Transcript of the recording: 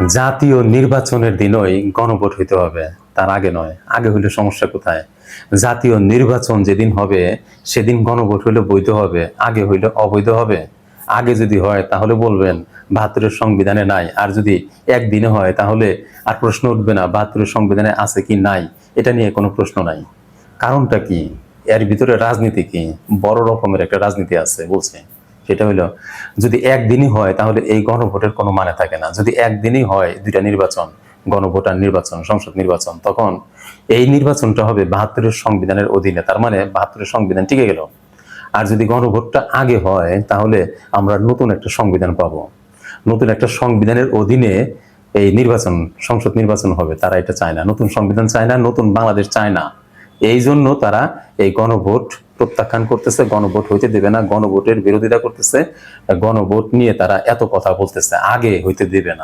জাতীয় নির্বাচনের দিনই গণভোট হইতে হবে, তার আগে নয়। আগে হইলে সমস্যা কোথায়? জাতীয় নির্বাচন যেদিন হবে, সেদিন গণভোট হইলে বৈধ হবে, আগে হইলে অবৈধ হবে? আগে যদি হয়, তাহলে বলবেন, বাহাত্তরের সংবিধানে নাই। আর যদি একদিনে হয়, তাহলে আর প্রশ্ন উঠবে না, বাহাত্তরের সংবিধানে আছে কি নাই? এটা নিয়ে কোনো প্রশ্ন নাই। কারণটা কি? এর ভিতরে রাজনীতি কি? বড় রকমের একটা রাজনীতি আছে, বলছে। সেটা হলো, যদি একদিনই হয়, তাহলে এই গণভোটের কোনো মানে থাকে না। যদি একদিনই হয় দুইটা নির্বাচন গণভোট আর নির্বাচন, সংসদ নির্বাচন, তখন এই নির্বাচনটা হবে বাহাত্তরের সংবিধানের অধীনে। তার মানে বাহাত্তরের সংবিধান টিকে গেল। আর যদি গণভোটটা আগে হয়, তাহলে আমরা নতুন একটা সংবিধান পাবো। নতুন একটা সংবিধানের অধীনে এই নির্বাচন, সংসদ নির্বাচন হবে, তারা এটা চায় না। নতুন সংবিধান চায় না, নতুন বাংলাদেশ চায় না। এই জন্য তারা এই গণভোট প্রত্যাখ্যান করতেছে। গণভোট হইতে দেবে না, গণভোটের বিরোধিতা করতেছে। গণভোট নিয়ে তারা এত কথা বলতেছে, আগে হইতে দেবে না।